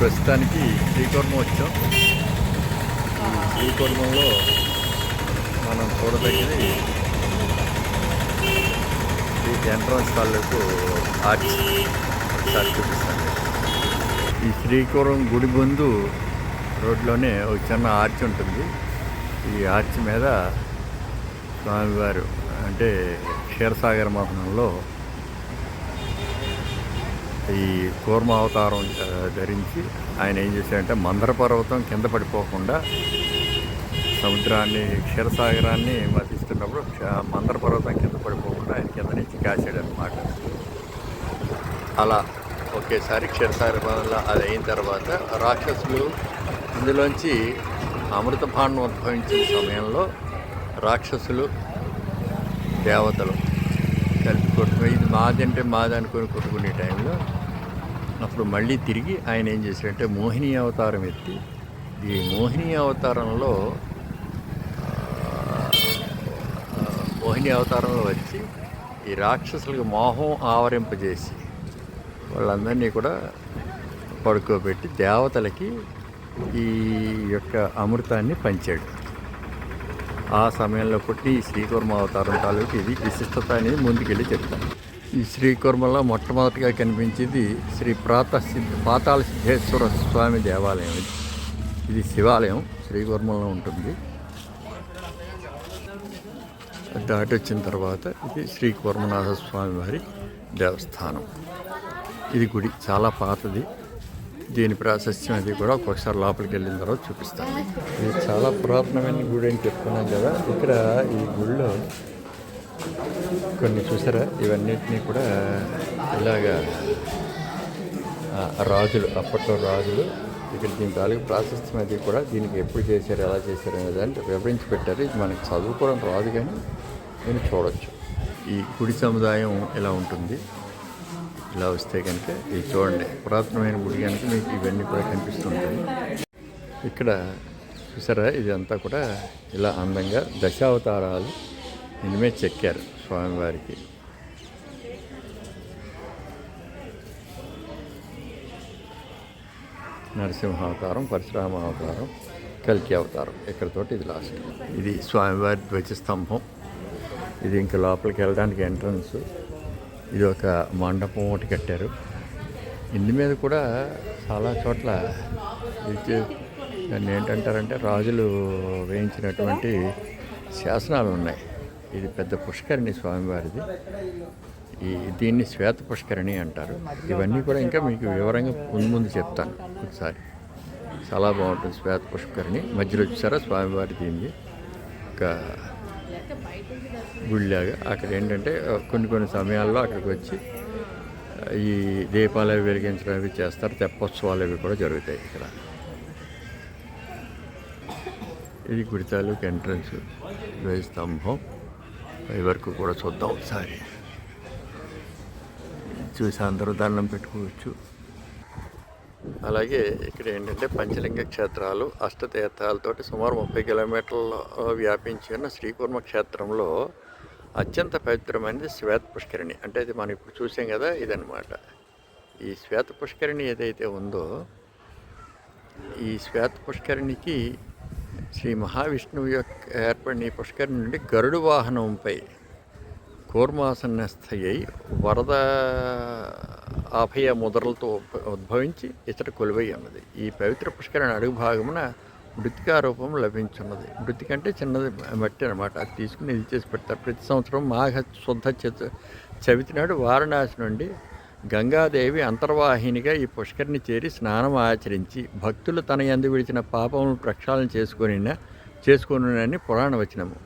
ప్రస్తుతానికి శ్రీకూర్మం వచ్చాం. ఈ శ్రీకూర్మంలో మనం చూడదగినది ఈ ఎంట్రన్స్ తాలూకు ఆర్చ్. ఒకసారి చూపిస్తాను. ఈ శ్రీకూరం గుడి ముందు రోడ్లోనే ఒక చిన్న ఆర్చ్ ఉంటుంది. ఈ ఆర్చ్ మీద స్వామివారు అంటే క్షీరసాగర మోహనంలో ఈ కూర్మ అవతారం ధరించి ఆయన ఏం చేశాడంటే మందర పర్వతం కింద పడిపోకుండా సముద్రాన్ని క్షీరసాగరాన్ని మతిస్తున్నప్పుడు క్ష- మందర పర్వతం కింద పడిపోకుండా ఆయన కింద నుంచి కాశాడు అనమాట అలా ఒకేసారి క్షీరసాగర వల్ల అది అయిన తర్వాత రాక్షసులు ఇందులోంచి అమృతపాండం ఉద్భవించిన సమయంలో రాక్షసులు దేవతలు కలిపి కొట్టుకుని ఇది మాది అంటే మాది అనుకుని కొట్టుకునే టైంలో అప్పుడు మళ్ళీ తిరిగి ఆయన ఏం చేశాడంటే మోహిని అవతారం ఎత్తి ఈ మోహిని అవతారంలో మోహిని అవతారంలో వచ్చి ఈ రాక్షసులకు మోహం ఆవరింపజేసి వాళ్ళందరినీ కూడా పడుకోబెట్టి దేవతలకి ఈ యొక్క అమృతాన్ని పంచాడు. ఆ సమయంలో పుట్టి శ్రీకుర్మ శ్రీకూర్మ అవతారం తాలూకు ఇది విశిష్టత అనేది ముందుకెళ్ళి చెప్తాను. ఈ శ్రీకుర్మలో మొట్టమొదటిగా కనిపించేది శ్రీ ప్రాత సిద్ధ పాతాళ సిద్ధేశ్వర స్వామి దేవాలయం ఇది. ఇది శివాలయం శ్రీకుర్మలో ఉంటుంది. దాటి వచ్చిన తర్వాత ఇది శ్రీ కూర్మనాథ స్వామి వారి దేవస్థానం. ఇది గుడి చాలా పాతది. దీని ప్రాశస్త్యం అది కూడా ఒక్కొక్కసారి లోపలికి వెళ్ళిన తర్వాత చూపిస్తాను. ఇది చాలా పురాతనమైన గుడి అని చెప్పుకున్నాం కదా. ఇక్కడ ఈ గుడిలో కొన్ని చూసారా? ఇవన్నిటినీ కూడా ఇలాగా రాజులు అప్పట్లో రాజులు ఇక్కడ దీని తాలూకు ప్రాశస్త్యం అది కూడా దీనికి ఎప్పుడు చేశారు ఎలా చేశారు అనేది అంటే వివరించి పెట్టారు. ఇది మనకి చదువుకోవడం రాదు కానీ నేను చూడొచ్చు. ఈ గుడి సముదాయం ఇలా ఉంటుంది. ఇలా వస్తే కనుక ఇది చూడండి. పురాతనమైన గుడి కనుక మీకు ఇవన్నీ కూడా కనిపిస్తుంటాయి. ఇక్కడ చూసారా? ఇదంతా కూడా ఇలా అందంగా దశావతారాలు ఇనిమే చెక్కారు స్వామివారికి. నరసింహ అవతారం పరశురామ అవతారం. కల్కి అవతారం ఇక్కడతోటి ఇది లాస్ట్ ఇది స్వామివారి ధ్వజస్తంభం ఇది ఇంకా లోపలికి వెళ్ళడానికి ఎంట్రన్స్ ఇది ఒక మండపం ఒకటి కట్టారు. ఇందు మీద కూడా చాలా చోట్ల ఇది దాన్ని ఏంటంటారంటే రాజులు వేయించినటువంటి శాసనాలు ఉన్నాయి. ఇది పెద్ద పుష్కరిణి స్వామివారిది. ఈ దీన్ని శ్వేత పుష్కరిణి అంటారు. ఇవన్నీ కూడా ఇంకా మీకు వివరంగా ముందు ముందు చెప్తాను. ఒకసారి. చాలా బాగుంటుంది శ్వేత పుష్కరిణి. మధ్యలో వచ్చారా స్వామివారి దీన్ని? ఒక గుళ్ళాగా అక్కడ ఏంటంటే కొన్ని కొన్ని సమయాల్లో అక్కడికి వచ్చి ఈ దీపాలు అవి వెలిగించడం అవి చేస్తారు. తెప్పోత్సవాలు అవి కూడా జరుగుతాయి ఇక్కడ. ఇది గుడి తాలూకు ఎంట్రన్స్ ద్వయ స్తంభం. పై వరకు కూడా చూద్దాం ఒకసారి. చూసి అందరూ దండం పెట్టుకోవచ్చు. అలాగే ఇక్కడ ఏంటంటే పంచలింగ క్షేత్రాలు అష్టతీర్థాలతోటి సుమారు ముప్పై కిలోమీటర్ల వ్యాపించి ఉన్న శ్రీకూర్మ క్షేత్రంలో అత్యంత పవిత్రమైనది శ్వేత పుష్కరిణి. అంటే ఇది మనం ఇప్పుడు చూసాం కదా ఇదనమాట ఈ శ్వేత పుష్కరిణి ఏదైతే ఉందో ఈ శ్వేత పుష్కరిణికి శ్రీ మహావిష్ణువు యొక్క ఏర్పడిన ఈ పుష్కరి నుండి గరుడు వాహనంపై కూర్మాసనస్థయ్యి వరద ఆభయ ముద్రలతో ఉద్భవించి ఇతర కొలువై ఉన్నది. ఈ పవిత్ర పుష్కరణ అడుగు భాగమున మృతికా రూపం లభించున్నది. మృతిక అంటే చిన్నది మట్టి అనమాట అది తీసుకుని ఇది చేసి పెడతారు. ప్రతి సంవత్సరం మాఘ శుద్ధ చతు చవితి నాడు వారణాసి నుండి గంగాదేవి అంతర్వాహినిగా ఈ పుష్కరిని చేరి స్నానం ఆచరించి భక్తులు తన ఎందు విడిచిన పాపములను ప్రక్షాళన చేసుకుని చేసుకుని పురాణ వచనము.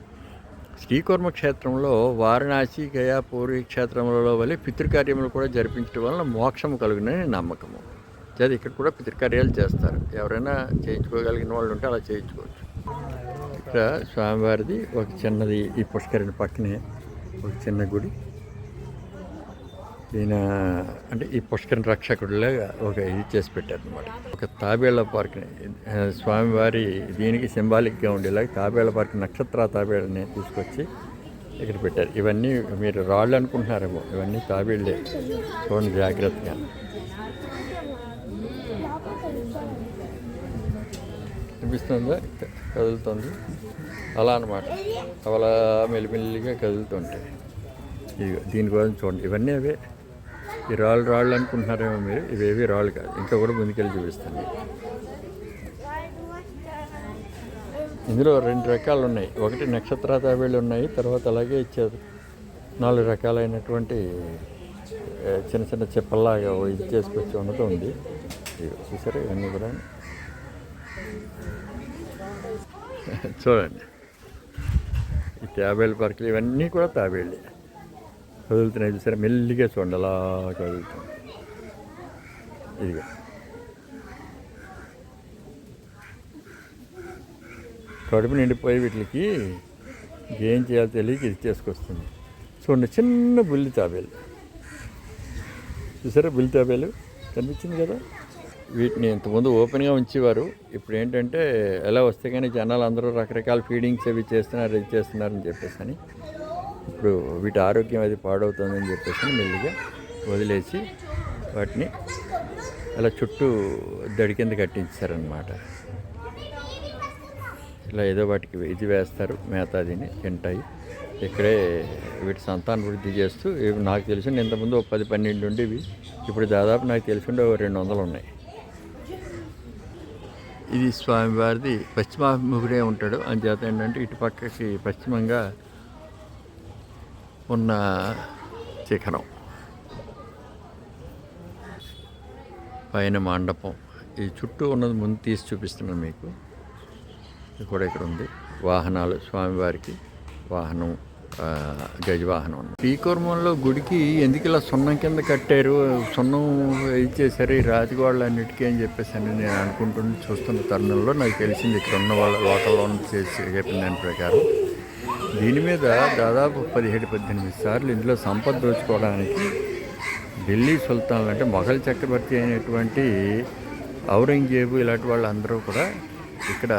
శ్రీకూర్మ క్షేత్రంలో వారణాసి గయా పూర్వీ క్షేత్రములలో వలె పితృకార్యములు కూడా జరిపించడం వలన మోక్షము కలుగునని నమ్మకము. అది ఇక్కడ కూడా పితృకార్యాలు చేస్తారు. ఎవరైనా చేయించుకోగలిగిన వాళ్ళు ఉంటే అలా చేయించుకోవచ్చు. ఇక్కడ స్వామివారిది ఒక చిన్నది ఈ పుష్కరిని పక్కనే ఒక చిన్న గుడి. ఈయన అంటే ఈ పుష్కరణ రక్షకుడిలాగా ఒక ఇది చేసి పెట్టారు అనమాట ఒక తాబేళ్ళ పార్క్ని స్వామివారి దీనికి సింబాలిక్గా ఉండేలాగా తాబేళ్ళ పార్క్ నక్షత్ర తాబేళ్ళని తీసుకొచ్చి ఇక్కడ పెట్టారు. ఇవన్నీ మీరు రాళ్ళు అనుకుంటున్నారేమో ఇవన్నీ తాబేళ్ళే. చూడండి జాగ్రత్తగా. కనిపిస్తుందా? కదులుతుంది. అలా అనమాట అలా మెల్లిమెల్లిగా కదులుతుంటాయి. ఇది దీనికోసం చూడండి. ఇవన్నీ అవే. ఈ రాళ్ళు రాళ్ళు అనుకుంటున్నారేమో మీరు? ఇవేవి రాళ్ళు కాదు. ఇంకా కూడా ముందుకెళ్ళి చూపిస్తాను. ఇందులో రెండు రకాలు ఉన్నాయి. ఒకటి నక్షత్ర తాబేళ్ళు ఉన్నాయి. తర్వాత అలాగే ఇచ్చారు. నాలుగు రకాలైనటువంటి చిన్న చిన్న చెప్పల్లాగా ఇది చేసుకొచ్చి ఉండటం ఉంది. ఇదిగో చూసారా? ఇవన్నీ కూడా. చూడండి. ఈ తాబేళ్ళ పార్కులు ఇవన్నీ కూడా తాబేళ్ళే. కదులుతున్నాయి చూసారా? మెల్లిగా చూడండి అలా కదులుతుంది ఇదిగో. కడుపు నిండిపోయి వీటికి ఏం చేయాలో తెలియక ఇది చేసుకొస్తుంది. చూడండి చిన్న బుల్లి తాబేలు. చూసారా బుల్లి తాబేలు? కనిపించింది కదా? వీటిని ఇంతకుముందు ఓపెన్గా ఉంచేవారు. ఇప్పుడు ఏంటంటే ఎలా వస్తే కానీ జనాలు అందరూ రకరకాల ఫీడింగ్స్ అవి చేస్తున్నారు ఇది చేస్తున్నారని చెప్పేసి అని. ఇప్పుడు వీటి ఆరోగ్యం అది పాడవుతుందని చెప్పేసి మెల్లిగా వదిలేసి వాటిని అలా చుట్టూ దడి కింద కట్టించారనమాట ఇలా ఏదో వాటికి ఇది వేస్తారు మేతాదిని తింటాయి. ఇక్కడే వీటి సంతానవృద్ధి చేస్తూ ఇవి నాకు తెలిసి ఇంతకుముందు ఒక పది పన్నెండు ఉండేవి. ఇప్పుడు దాదాపు నాకు తెలిసిండే ఒక రెండు వందలు ఉన్నాయి. ఇది స్వామివారిది పశ్చిమాభిముఖుడే ఉంటాడు. అంచేత ఏంటంటే ఇటు పక్కకి పశ్చిమంగా ఉన్న శిఖరం. పైన మండపం. ఈ చుట్టూ ఉన్నది ముందు తీసి చూపిస్తున్నాను మీకు. ఇది కూడా ఇక్కడ ఉంది. వాహనాలు స్వామివారికి వాహనం గజవాహనం ఉంది. పీకూర్మంలో గుడికి ఎందుకు ఇలా సున్నం కింద కట్టారు? సున్నం ఇచ్చేసరి రాతి అన్నిటికీ అని చెప్పేసి అని నేను అనుకుంటున్న చూస్తున్న తరుణంలో నాకు తెలిసింది ఇక్కడ ఉన్న వాళ్ళ లోకల్లో చేసి చెప్పిన దాని ప్రకారం. దీని మీద దాదాపు పదిహేడు పద్దెనిమిది సార్లు ఇందులో సంపద దోచుకోవడానికి ఢిల్లీ సుల్తాన్లు అంటే మొఘల్ చక్రవర్తి అయినటువంటి ఔరంగజేబు ఇలాంటి వాళ్ళందరూ కూడా ఇక్కడ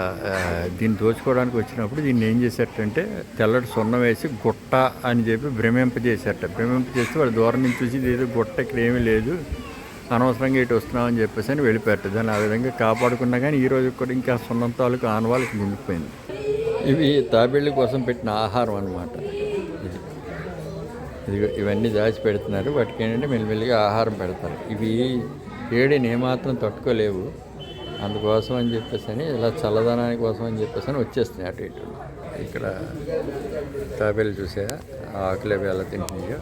దీన్ని దోచుకోవడానికి వచ్చినప్పుడు దీన్ని ఏం చేశారంటే తెల్లటి సున్నం వేసి గుట్ట అని చెప్పి భ్రమింపజేశారట భ్రమింపజేస్తే వాళ్ళు దూరం నుంచి చూసి ఇది ఏదో గుట్ట ఇక్కడ ఏమీ లేదు అనవసరంగా ఇటు వస్తున్నామని చెప్పేసి అని వెళ్ళిపోయారు దాన్ని ఆ విధంగా కాపాడుకున్నా కానీ ఈ రోజు కూడా ఇంకా సున్నం తాలూకు ఆనవాళ్ళకి నిండిపోయింది. ఇవి తాబేళ్ళ కోసం పెట్టిన ఆహారం అన్నమాట. ఇది ఇదిగో ఇవన్నీ దాచి పెడుతున్నారు. వాటికి ఏంటంటే మెల్లిమెల్లిగా ఆహారం పెడతారు. ఇవి ఏడిని ఏమాత్రం తట్టుకోలేవు. అందుకోసం అని చెప్పేసి అని ఇలా చల్లదనానికి కోసం అని చెప్పేసి అని వచ్చేస్తున్నాయి అటు ఇటు. ఇక్కడ తాబేలు చూసా? ఆకులు అవి ఎలా తింటున్నాయో.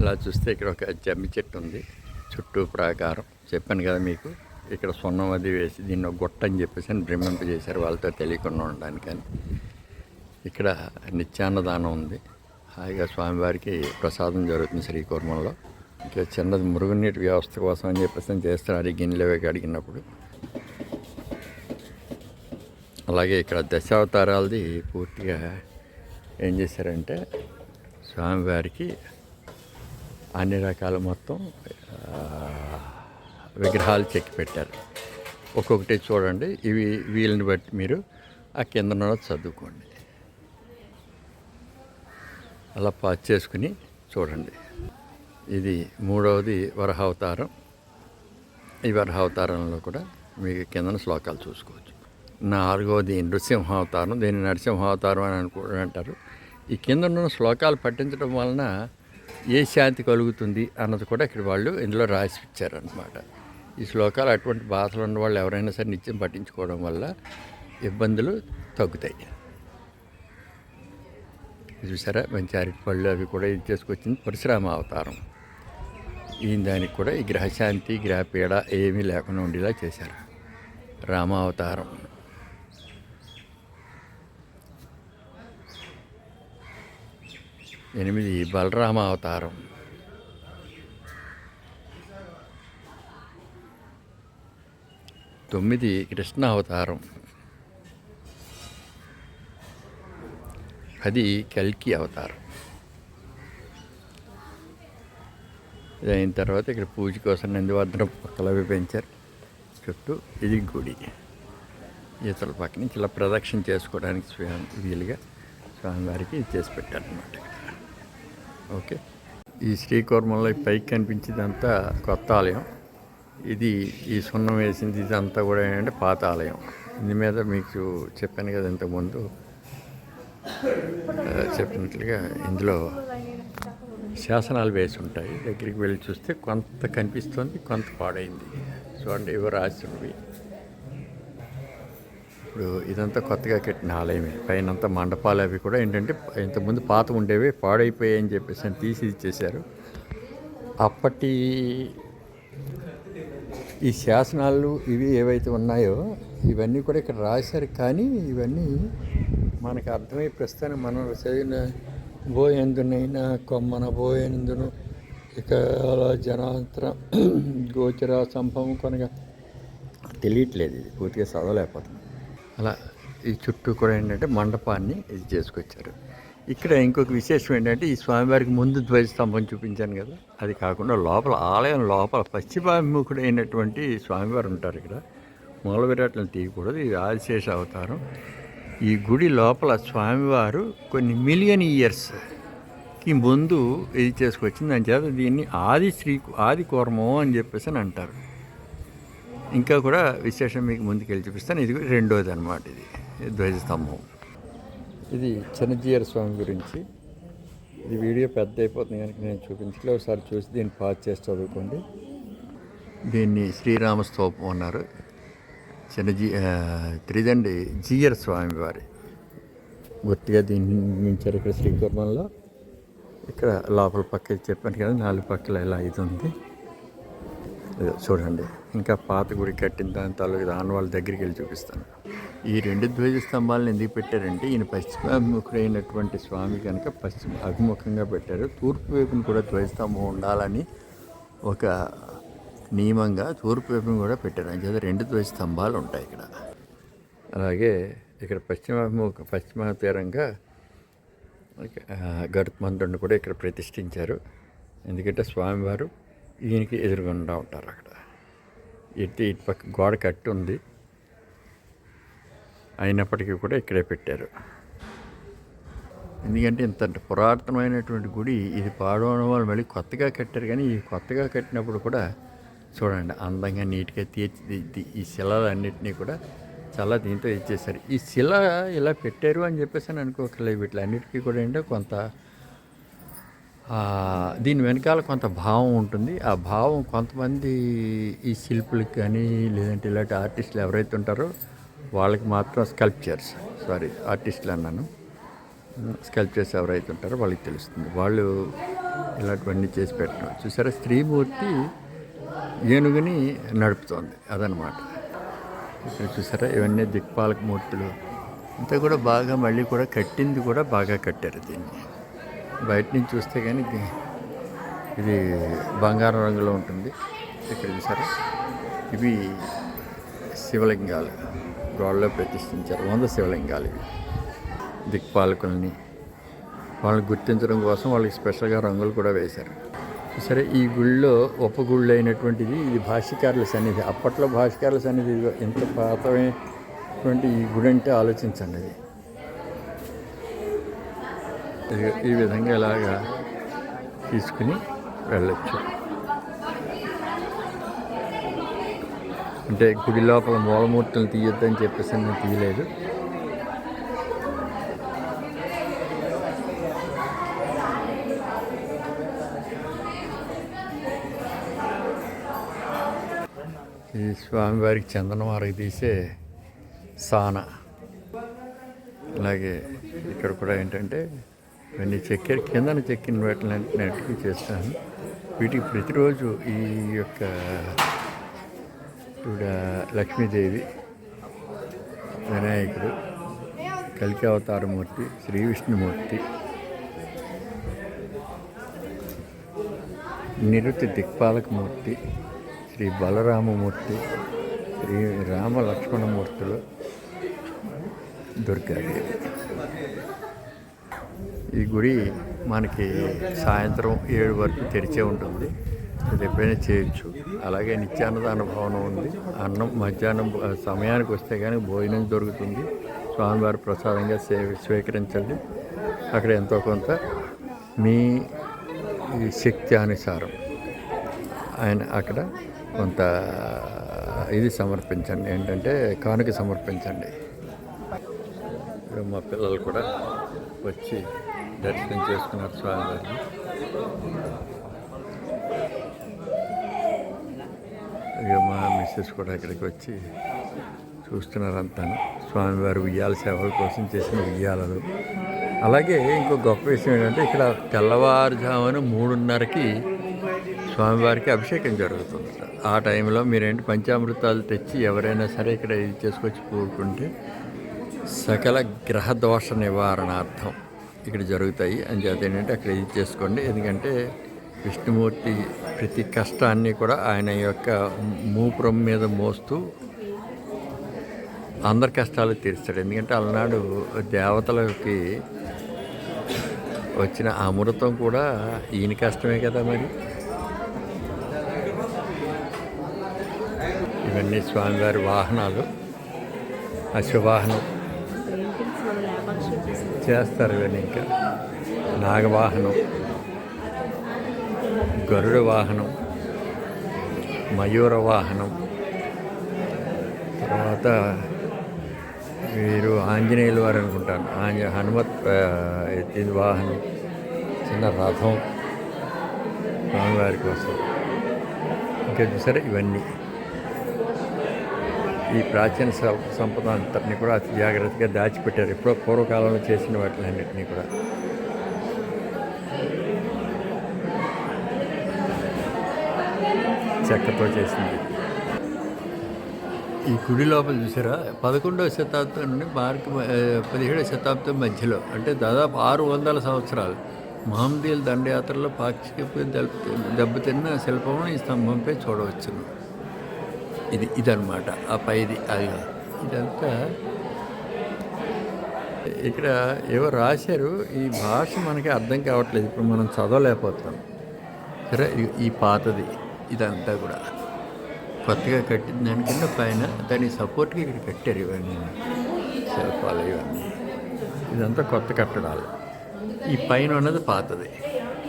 ఇలా చూస్తే ఇక్కడ ఒక జమ్మి చెట్టు ఉంది. చుట్టూ ప్రాకారం. చెప్పాను కదా మీకు. ఇక్కడ సున్నం అది వేసి దీన్ని గుట్ట అని చెప్పేసి అని భ్రమింపజేశారు వాళ్ళతో తెలియకుండా ఉండడానికని. ఇక్కడ నిత్యాన్నదానం ఉంది. హాయిగా స్వామివారికి ప్రసాదం జరుగుతుంది శ్రీకూర్మంలో. ఇంకా చిన్నది మురుగునీటి వ్యవస్థ కోసం అని చెప్పేసి అని చేస్తున్నారు. ఈ గిన్నెలు అడిగినప్పుడు. అలాగే ఇక్కడ దశావతారాలది పూర్తిగా ఏం చేశారంటే స్వామివారికి అన్ని రకాల మొత్తం విగ్రహాలు చెక్కి పెట్టారు. ఒక్కొక్కటి చూడండి ఇవి వీళ్ళని బట్టి మీరు ఆ కింద చదువుకోండి. అలా పాస్ చేసుకుని చూడండి. ఇది మూడవది వరహావతారం. ఈ వరహావతారంలో కూడా మీకు కిందన శ్లోకాలు చూసుకోవచ్చు. నాలుగవది నృసింహావతారం దీన్ని నరసింహావతారం అని అనుకో అంటారు. ఈ కింద ఉన్న శ్లోకాలు పఠించడం వలన ఏ శాంతి కలుగుతుంది అన్నది కూడా ఇక్కడ వాళ్ళు ఇందులో రాసి ఇచ్చారనమాట ఈ శ్లోకాలు అటువంటి బాధలు ఉన్న వాళ్ళు ఎవరైనా సరే నిత్యం పఠించుకోవడం వల్ల ఇబ్బందులు తగ్గుతాయి. చూసారా? మంచి అరటి పళ్ళు అవి కూడా ఇది చేసుకొచ్చింది పరశురామ అవతారం. ఈ దానికి కూడా ఈ గ్రహశాంతి గ్రహపీడ ఏమీ లేకుండా ఉండేలా చేశారు. రామావతారం ఎనిమిది బలరామ అవతారం. తొమ్మిది కృష్ణ అవతారం. పది కల్కి అవతారం. ఇది అయిన తర్వాత ఇక్కడ పూజ కోసం నందివర్ధనం పక్కలవి పెంచారు. చుట్టూ ఇది గుడి. ఈతల పక్క నుంచి ఇలా ప్రదక్షిణ చేసుకోవడానికి స్వామి వీలుగా స్వామివారికి ఇది చేసి పెట్టారనమాట ఓకే. ఈ శ్రీకూర్మంలో పైకి కనిపించేదంతా కొత్త ఆలయం. ఇది ఈ సున్నం వేసింది ఇదంతా కూడా ఏంటంటే పాత ఆలయం. ఇందు మీద మీకు చెప్పాను కదా ఇంతకుముందు. చెప్పినట్లుగా ఇందులో శాసనాలు వేసి ఉంటాయి. దగ్గరికి వెళ్ళి చూస్తే కొంత కనిపిస్తుంది కొంత పాడైంది. చూడండి ఇవి రాసినవి ఇప్పుడు ఇదంతా కొత్తగా కట్టిన ఆలయమే. పైన మండపాలు అవి కూడా ఏంటంటే ఇంతకుముందు పాత ఉండేవి పాడైపోయాయి అని చెప్పేసి అని తీసి ఇచ్చేశారు. అప్పటి ఈ శాసనాలు ఇవి ఏవైతే ఉన్నాయో ఇవన్నీ కూడా ఇక్కడ రాశారు. కానీ ఇవన్నీ మనకు అర్థమై ప్రస్తుతానికి మనం చదివిన బోయందునైనా కొమ్మన బోయందును ఇక జనాంతర గోచర సంభవం కొనగా తెలియట్లేదు ఇది. పూర్తిగా చదవలేకపోతుంది అలా ఈ చుట్టూ కూడా ఏంటంటే మండపాన్ని ఇది చేసుకొచ్చారు. ఇక్కడ ఇంకొక విశేషం ఏంటంటే ఈ స్వామివారికి ముందు ధ్వజస్తంభం చూపించాను కదా. అది కాకుండా లోపల ఆలయం లోపల పశ్చిమాభిముఖుడు అయినటువంటి స్వామివారు ఉంటారు ఇక్కడ. మూల విరాట్లను తీయకూడదు ఇది ఆదిశేష అవతారం. ఈ గుడి లోపల స్వామివారు కొన్ని మిలియన్ ఇయర్స్కి ముందు ఇది చేసుకొచ్చింది. అని చేత దీన్ని ఆది శ్రీ ఆది కూర్మం అని చెప్పేసి అని అంటారు. ఇంకా కూడా విశేషం మీకు ముందుకెళ్ళి చూపిస్తాను. ఇది రెండోది అనమాట ఇది ధ్వజస్తంభం. ఇది చిన్నజీయర్ స్వామి గురించి. ఇది వీడియో పెద్ద అయిపోతుంది కనుక నేను చూపించలే ఒకసారి చూసి దీన్ని పాస్ చేసి చదువుకోండి. దీన్ని శ్రీరామ స్తూపం అన్నారు. చిన్నజీ త్రిదండి జీయర్ స్వామి వారి. గుర్తుగా దీన్ని నిర్మించారు ఇక్కడ శ్రీకుర్మంలో. ఇక్కడ లోపల పక్క చెప్పాను కదా నాలుగు పక్కల ఇలా ఇది ఉంది. చూడండి. ఇంకా పాత గుడి కట్టిన దాని తాలూకు ఆనవాళ్ళ దగ్గరికి వెళ్ళి చూపిస్తాను. ఈ రెండు ధ్వజ స్తంభాలను ఎందుకు పెట్టారంటే ఈయన పశ్చిమాభిముఖుడైనటువంటి స్వామి కనుక పశ్చిమ అభిముఖంగా పెట్టారు. తూర్పు వైపును కూడా ధ్వజస్తంభం ఉండాలని ఒక నియమంగా తూర్పు వైపును కూడా పెట్టారు. అంచేత రెండు ధ్వజ స్తంభాలు ఉంటాయి ఇక్కడ. అలాగే ఇక్కడ పశ్చిమాభిముఖ పశ్చిమ తీరంగా గరుత్మంతుడిని కూడా ఇక్కడ ప్రతిష్ఠించారు. ఎందుకంటే స్వామివారు ఈయనకి ఎదురుగుండా ఉంటారు అక్కడ. ఇటు ఇటు పక్క గోడ కట్టి ఉంది. అయినప్పటికీ కూడా ఇక్కడే పెట్టారు. ఎందుకంటే ఇంత పురాతనమైనటువంటి గుడి ఇది పాడవడం వాళ్ళు మళ్ళీ కొత్తగా కట్టారు కానీ ఈ కొత్తగా కట్టినప్పుడు కూడా చూడండి అందంగా నీట్గా తీర్చిదిద్ది ఈ శిలలన్నింటినీ కూడా చాలా దీంతో ఇచ్చేసారు ఈ శిల ఇలా పెట్టారు అని చెప్పేసి అని అనుకోకలేదు వీటిలన్నిటికీ కూడా ఏంటో కొంత దీని వెనకాల కొంత భావం ఉంటుంది. ఆ భావం కొంతమంది ఈ శిల్పులకు కానీ లేదంటే ఇలాంటి ఆర్టిస్టులు ఎవరైతే ఉంటారో వాళ్ళకి మాత్రం స్కల్ప్చర్స్. సారీ ఆర్టిస్టులు అన్నాను స్కల్ప్చర్స్ ఎవరైతే ఉంటారో వాళ్ళకి తెలుస్తుంది. వాళ్ళు ఇలాంటివన్నీ చేసి పెట్టడం. చూసారా? స్త్రీమూర్తి ఏనుగుని నడుపుతోంది. అదనమాట. ఇక్కడ చూసారా? ఇవన్నీ దిక్పాలక మూర్తులు. అంతా కూడా బాగా మళ్ళీ కూడా కట్టింది కూడా బాగా కట్టారు దీన్ని. బయట నుంచి చూస్తే కానీ ఇది బంగారం రంగులో ఉంటుంది. ఇక్కడ చూసారా? ఇవి శివలింగాలు. గోడలో ప్రతిష్ఠించారు. వంద శివలింగాలు ఇవి. దిక్పాలకుల్ని వాళ్ళని గుర్తించడం కోసం వాళ్ళకి స్పెషల్గా రంగులు కూడా వేశారు. సరే ఈ గుళ్ళో ఉపగుళ్ళు అయినటువంటిది ఇది భాష్యకారుల సన్నిధి. అప్పట్లో భాష్యకారుల సన్నిధి ఎంత పాతమైనటువంటి ఈ గుడి అంటే ఆలోచించండి అది. ఈ విధంగా ఇలాగా తీసుకుని వెళ్ళచ్చు. అంటే గుడి లోపల మూలమూర్తులు తీయొద్దని చెప్పేసి నేను తీయలేదు. ఈ స్వామివారికి చందనవారికి తీసే సాన. అలాగే ఇక్కడ కూడా ఏంటంటే ఇవన్నీ చెక్కార కిందన చెక్కిన వాటిని నెట్కి చేస్తాను. వీటికి ప్రతిరోజు ఈ యొక్క ఈవిడ లక్ష్మీదేవి వినాయకుడు కలికి అవతారమూర్తి శ్రీ విష్ణుమూర్తి. నిరుతి దిక్పాలకమూర్తి శ్రీ బలరామమూర్తి శ్రీ రామ లక్ష్మణమూర్తులు దుర్గాదేవి. ఈ గుడి మనకి సాయంత్రం ఏడు వరకు తెరిచే ఉంటుంది. అది ఎప్పుడైనా చేయొచ్చు. అలాగే నిత్యాన్నదాన భవనం ఉంది. అన్నం మధ్యాహ్నం సమయానికి వస్తే కానీ భోజనం దొరుకుతుంది. స్వామివారి ప్రసాదంగా సే స్వీకరించండి. అక్కడ ఎంతో కొంత మీ శక్తి అనుసారం ఆయన అక్కడ కొంత ఇది సమర్పించండి. ఏంటంటే కానుక సమర్పించండి. మా పిల్లలు కూడా వచ్చి దర్శనం చేసుకున్నారు స్వామివారిని. ఇక మా మిస్సెస్ కూడా ఇక్కడికి వచ్చి చూస్తున్నారు అంతా స్వామివారి ఉయ్యాల సేవల కోసం చేసిన ఉయ్యాలలు. అలాగే ఇంకో గొప్ప విషయం ఏంటంటే ఇక్కడ తెల్లవారుజామున మూడున్నరకి స్వామివారికి అభిషేకం జరుగుతుంది. ఆ టైంలో మీరేంటి పంచామృతాలు తెచ్చి ఎవరైనా సరే ఇక్కడ ఇది చేసుకొచ్చి కూడుకుంటే సకల గ్రహ దోష నివారణార్థం ఇక్కడ జరుగుతాయి. అని చేత ఏంటంటే అక్కడ ఇది చేసుకోండి. ఎందుకంటే విష్ణుమూర్తి ప్రతి కష్టాన్ని కూడా ఆయన యొక్క మూపురం మీద మోస్తూ అందరి కష్టాలు తీరుస్తాడు. ఎందుకంటే అలనాడు దేవతలకి వచ్చిన అమృతం కూడా ఈయన కష్టమే కదా మరి? ఇవన్నీ స్వామివారి వాహనాలు. అశ్వవాహనం. చేస్తారు ఇవన్నీ ఇంకా. నాగవాహనం. గరుడ వాహనం మయూర వాహనం. తర్వాత వీరు ఆంజనేయుల వారు అనుకుంటాను ఆంజ హనుమత్ ఆ, వాహనం చిన్న రథం స్వామివారి కోసం ఇంకా చూసారా ఇవన్నీ. ఈ ప్రాచీన సంపద అంతటిని కూడా అతి జాగ్రత్తగా దాచిపెట్టారు. ఎప్పుడో పూర్వకాలంలో చేసిన వాటిలన్నింటినీ కూడా. చెక్కతో చేసింది ఈ గుడి లోపల చూసారా? పదకొండవ శతాబ్దం నుండి మార్క్ పదిహేడవ శతాబ్దం మధ్యలో అంటే దాదాపు ఆరు వందల సంవత్సరాలు మహమ్మదీల దండయాత్రలో పాక్షిక దెబ్బతిన్న శిల్పం ఈ స్తంభంపై చూడవచ్చును. ఇది ఇదనమాట ఆ పైది అది ఇదంతా ఇక్కడ ఏవో రాశారు. ఈ భాష మనకి అర్థం కావట్లేదు. ఇప్పుడు మనం చదవలేకపోతున్నాం. సరే ఈ పాతది. ఇదంతా కూడా. కొత్తగా కట్టిన దాని కింద పైన దాని సపోర్ట్గా ఇక్కడ కట్టారు ఇవన్నీ. శిల్పాలు ఇవన్నీ. ఇదంతా కొత్త కట్టడాలు. ఈ పైన ఉన్నది పాతది.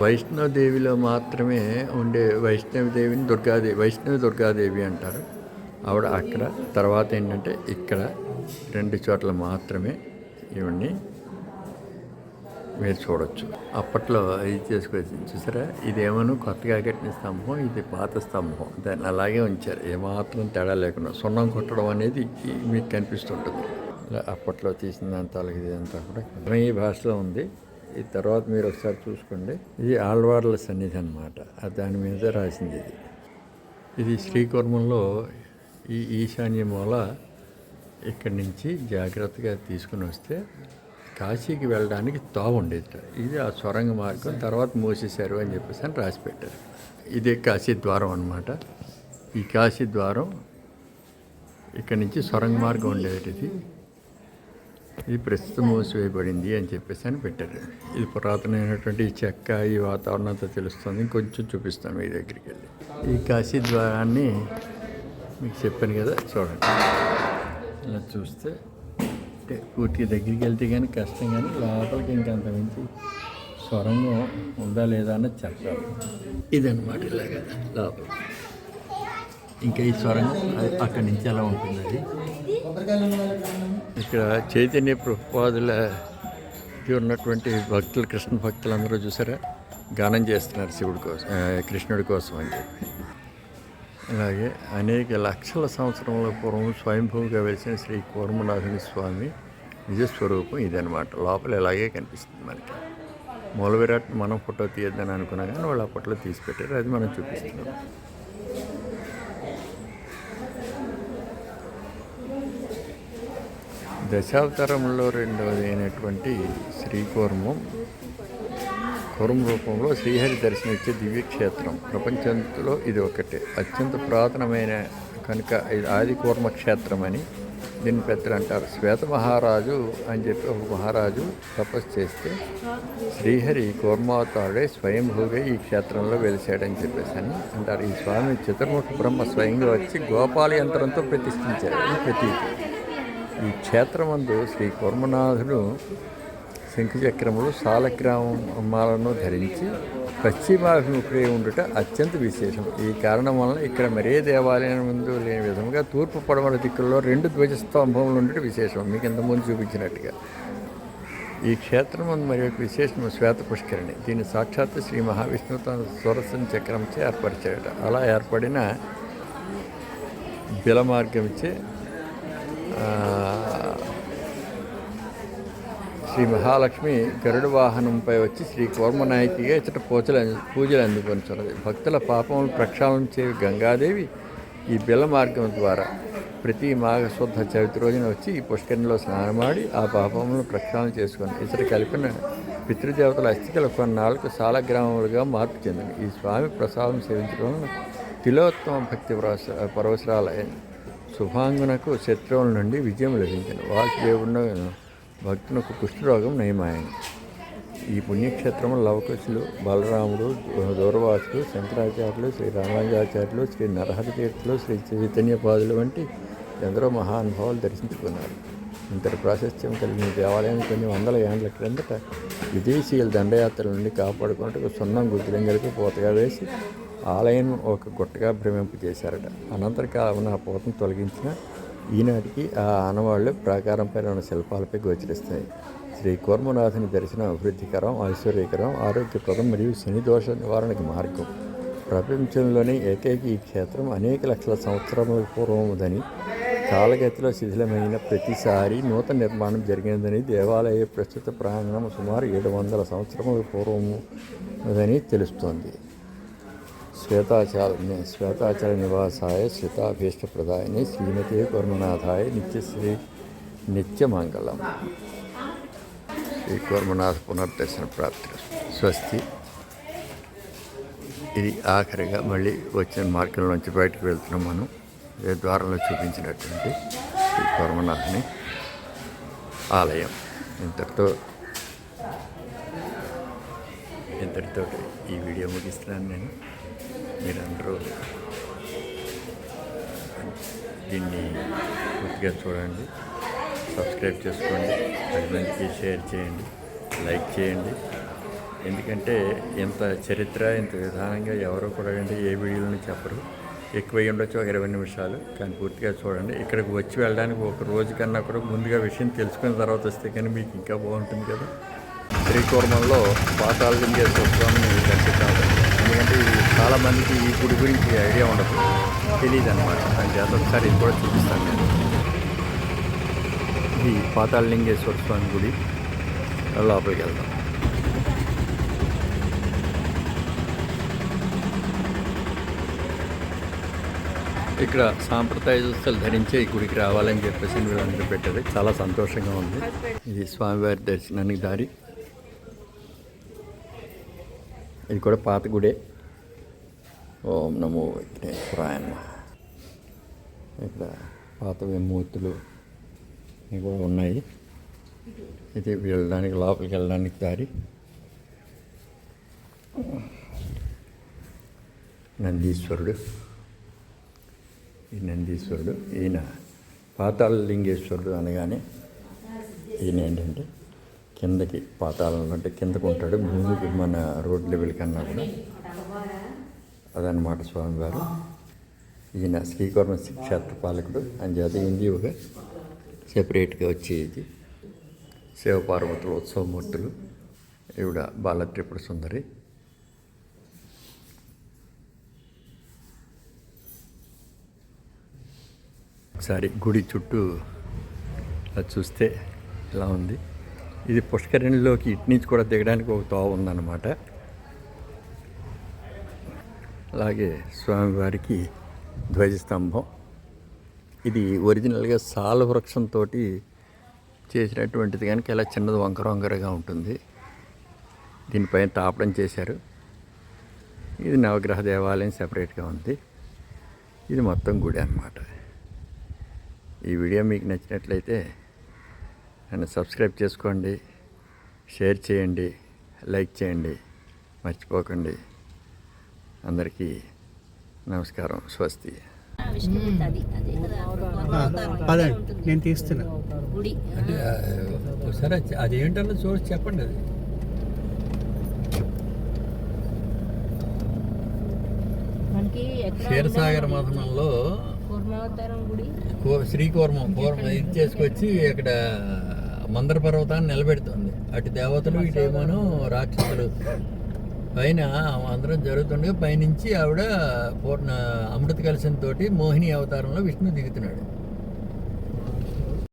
వైష్ణవదేవిలో మాత్రమే ఉండే వైష్ణవదేవిని దుర్గాదేవి వైష్ణవి దుర్గాదేవి అంటారు. ఆవిడ అక్కడ. తర్వాత ఏంటంటే ఇక్కడ రెండు చోట్ల మాత్రమే ఇవన్నీ మీరు చూడొచ్చు. అప్పట్లో ఇది చేసుకొచ్చి చూసారా? ఇదేమో కొత్తగా కట్టిన స్తంభం ఇది పాత స్తంభం. దాన్ని అలాగే ఉంచారు. ఏమాత్రం తేడా లేకుండా సున్నం కొట్టడం అనేది మీకు కనిపిస్తుంటుంది. అప్పట్లో తీసిన దాంతో ఇదంతా కూడా ఈ భాషలో ఉంది. ఈ తర్వాత మీరు ఒకసారి చూసుకోండి. ఇది ఆళ్వార్ల సన్నిధి అనమాట దాని మీద రాసింది ఇది. ఇది శ్రీకూర్మంలో ఈ ఈశాన్య మూల ఇక్కడి నుంచి జాగ్రత్తగా తీసుకుని వస్తే కాశీకి వెళ్ళడానికి తోవ ఉండేది. ఇది ఆ సొరంగ మార్గం తర్వాత మూసేశారు అని చెప్పేసి అని రాసి పెట్టారు ఇదే కాశీ ద్వారం అనమాట ఈ కాశీ ద్వారం ఇక్కడి నుంచి సొరంగ మార్గం ఉండేది ఇది. ఇది ప్రస్తుతం మూసివేయబడింది అని చెప్పేసి అని పెట్టారు. ఇది పురాతనమైనటువంటి ఈ చెక్క ఈ వాతావరణం అంతా తెలుస్తుంది. కొంచెం చూపిస్తాను మీ దగ్గరికి వెళ్ళి. ఈ కాశీ ద్వారాన్ని మీకు చెప్పాను కదా చూడండి. ఇలా చూస్తే అంటే పూర్తిగా దగ్గరికి వెళ్తే కానీ కష్టం కానీ లోపలికి ఇంకా అంత మించి సొరంగం ఉందా లేదా అన్నది చెప్పాలి. ఇదన్నమాట ఇలాగ లోపల. ఇంకా ఈ సొరంగం అక్కడి నుంచి ఎలా ఉంటుంది అది ఇక్కడ చైతన్య ప్రభుపాదుల ఉన్నటువంటి భక్తులు కృష్ణ భక్తులు అందరూ చూసారా? గానం చేస్తున్నారు శివుడి కోసం కృష్ణుడి కోసం అని చెప్పి. అలాగే అనేక లక్షల సంవత్సరముల పూర్వం స్వయంభూగా వెలిసిన శ్రీ కూర్మనాథుని స్వామి నిజస్వరూపం ఇదనమాట లోపల ఇలాగే కనిపిస్తుంది మనకి. మూల విరాట్ మనం ఫోటో తీయద్దని అనుకున్నా కానీ వాళ్ళు అప్పట్లో తీసి పెట్టారు అది మనం చూపిస్తున్నాం. దశావతారంలో రెండవది అయినటువంటి శ్రీకూర్మం స్వరం రూపంలో శ్రీహరి దర్శనమిచ్చే దివ్యక్షేత్రం. ప్రపంచంలో ఇది ఒకటే అత్యంత పురాతనమైన కనుక ఇది ఆది కూర్మ క్షేత్రం అని దీన్ని పెద్దలు అంటారు. శ్వేత మహారాజు అని చెప్పి ఒక మహారాజు తపస్సు చేస్తే శ్రీహరి కూర్మావతారుడే స్వయంభూగా ఈ క్షేత్రంలో వెలిసాడని చెప్పేసి అని అంటారు. ఈ స్వామి చతుర్ముఖ బ్రహ్మ స్వయంగా వచ్చి గోపాల యంత్రంతో ప్రతిష్ఠించారు. ప్రతీతి. ఈ క్షేత్రమందు శ్రీ కూర్మనాథుడు శంఖచక్రములు సాలగ్రామాలను ధరించి పశ్చిమాభిముఖుడై ఉండుట అత్యంత విశేషం. ఈ కారణం వలన ఇక్కడ మరే దేవాలయం ముందు లేని విధముగా తూర్పు పడమర దిక్కుల్లో రెండు ధ్వజస్తంభములు ఉండట విశేషం. మీకు ఇంతకుముందు చూపించినట్టుగా. ఈ క్షేత్రం ముందు మరి ఒక విశేషం శ్వేత పుష్కరిణి. దీన్ని సాక్షాత్ శ్రీ మహావిష్ణువు తన స్వరసం చక్రంచే ఏర్పరిచాడట. అలా ఏర్పడిన బిల మార్గంచే శ్రీ మహాలక్ష్మి గరుడ వాహనంపై వచ్చి శ్రీ కోర్మనాయకిగా ఇచ్చట పూజలు పూజలు అందుకొనిచున్నది. భక్తుల పాపములు ప్రక్షాళన చే గంగాదేవి ఈ బిల్ల మార్గం ద్వారా ప్రతి మాఘశుద్ధ చవితి రోజున వచ్చి ఈ పుష్కరిణిలో స్నానమాడి ఆ పాపములను ప్రక్షాళన చేసుకుని ఇతర కలిపిన పితృదేవతల కొన్నాళ్ళకు సాల గ్రామములుగా మార్పు చెందింది. ఈ స్వామి ప్రసాదం సేవించడం తిలోత్తమ భక్తి పరవశ పరవసరాలైన శుభాంగునకు శత్రువుల నుండి విజయం లభించింది. వాసుదేవుడు భక్తునకు కుష్ఠరోగం నయమాయను. ఈ పుణ్యక్షేత్రం లవకుశులు బలరాముడు దూరవాసులు శంకరాచార్యులు శ్రీ రామానుజాచార్యులు శ్రీ నరహరి తీర్థులు శ్రీ చైతన్యపాదులు వంటి ఎందరో మహానుభావాలు దర్శించుకున్నారు. ఇంతటి ప్రాశస్త్యం కలిగిన దేవాలయం దేవాలయాన్ని కొన్ని వందల ఏండ్ల క్రిందట విదేశీయుల దండయాత్రల నుండి కాపాడుకున్నట్టు సున్నం గుద్దులం కలిపి పూతగా వేసి ఆలయం ఒక గుట్టగా భ్రమింపు చేశారట అనంతర కాలం ఆ పూతను తొలగించిన ఈనాటికి ఆ ఆనవాళ్ళు ప్రాకారం పైన ఉన్న శిల్పాలపై గోచరిస్తాయి. శ్రీ కూర్మనాథుని దర్శనం అభివృద్ధికరం ఐశ్వర్యకరం ఆరోగ్యప్రదం మరియు శని దోష నివారణకు మార్గం. ప్రపంచంలోని ఏకైక ఈ క్షేత్రం అనేక లక్షల సంవత్సరముల పూర్వముదని కాలగతిలో శిథిలమైన ప్రతిసారి నూతన నిర్మాణం జరిగినదని దేవాలయ ప్రస్తుత ప్రాంగణం సుమారు ఏడు వందల సంవత్సరముల పూర్వముదని తెలుస్తోంది. శ్వేతాచార శ్వేతాచార్య నివాసాయ శ్వేతాభీష్టప్రదాయని శ్రీమతి కూర్మనాథాయ నిత్యశ్రీ నిత్యమంగళం. శ్రీ కూర్మనాథ పునర్దర్శన ప్రాప్తి స్వస్తి. ఇది ఆఖరిగా మళ్ళీ వచ్చిన మార్గంలోంచి బయటకు వెళ్తున్నాం మనం. ఏ ద్వారంలో చూపించినటువంటి శ్రీ కూర్మనాథుని ఆలయం. ఇంతటితో ఇంతటితో ఈ వీడియో ముగిస్తున్నాను నేను. మీరందరూ దీన్ని పూర్తిగా చూడండి సబ్స్క్రైబ్ చేసుకోండి పది మందికి షేర్ చేయండి లైక్ చేయండి. ఎందుకంటే ఇంత చరిత్ర ఇంత విధానంగా ఎవరో కూడా అంటే ఏ వీడియోలను చెప్పరు. ఎక్కువ ఉండొచ్చు ఒక ఇరవై నిమిషాలు కానీ పూర్తిగా చూడండి. ఇక్కడికి వచ్చి వెళ్ళడానికి ఒక రోజు కన్నా కూడా ముందుగా విషయం తెలుసుకున్న తర్వాత వస్తే కానీ మీకు ఇంకా బాగుంటుంది కదా. శ్రీకూర్మంలో పాతాళలింగేశ్వర స్వామిని దర్శించాలి. చాలామందికి ఈ గుడి గురించి ఐడియా ఉండదు. తెలియదు అనమాట దాని చేత ఒకసారి ఇది కూడా చూపిస్తాను నేను. ఇది పాతాళలింగేశ్వర స్వామి గుడి. లోపలికి వెళ్దాం. ఇక్కడ సాంప్రదాయ దుస్తులు ధరించే ఈ గుడికి రావాలని చెప్పేసి వీళ్ళందరూ పెట్టారు చాలా సంతోషంగా ఉంది. ఇది స్వామివారి దర్శనానికి దారి. ఇది కూడా పాత గుడే. ఓం నమో విఘ్నేశ్వరాయ ఇక్కడ పాతవి మూర్తులు కూడా ఉన్నాయి. ఇది వెళ్ళడానికి లోపలికి వెళ్ళడానికి దారి. నందీశ్వరుడు. ఈ నందీశ్వరుడు ఈయన పాతాళ లింగేశ్వరుడు అనగానే ఈయన ఏంటంటే కిందకి పాతాళంలో అంటే కిందకు ఉంటాడు భూమికి మన రోడ్ లెవెల్ కన్నా కూడా. అదనమాట స్వామివారు. ఈయన శ్రీకర్మ క్షేత్ర పాలకుడు. అని చేత ఇండియోగా సెపరేట్గా వచ్చేది. శివపార్వతుల ఉత్సవమూర్తులు ఈవిడ బాల త్రిపుర సుందరి. ఒకసారి గుడి చుట్టూ చూస్తే ఇలా ఉంది. ఇది పుష్కరిణిలోకి ఇటు నుంచి కూడా దిగడానికి ఒక తోవ ఉందన్నమాట. అలాగే స్వామివారికి ధ్వజస్తంభం. ఇది ఒరిజినల్గా సాల వృక్షంతో చేసినటువంటిది కనుక ఇలా చిన్నది వంకర వంకరగా ఉంటుంది. దీనిపైన తాపడం చేశారు. ఇది నవగ్రహ దేవాలయం సెపరేట్గా ఉంది. ఇది మొత్తం గుడి అన్నమాట. ఈ వీడియో మీకు నచ్చినట్లయితే నన్ను సబ్స్క్రైబ్ చేసుకోండి షేర్ చేయండి లైక్ చేయండి. మర్చిపోకండి. అందరికీ నమస్కారం స్వస్తి. అది అదే పదండి. నేను తీస్తున్నా. అంటే ఒకసారి అదేంటన్నా చూసి చెప్పండి అది. క్షీరసాగర మథనంలో కూ- శ్రీకూర్మం కూర్మం ఇది చేసుకొచ్చి ఇక్కడ మందర పర్వతాన్ని నిలబెడుతుంది. అటు దేవతలు ఇటేమోను రాక్షసులు. పైన అందరం జరుగుతుండగా పైనుంచి ఆవిడ పూర్ణ అమృత కలశంతో మోహిని అవతారంలో విష్ణు దిగుతున్నాడు.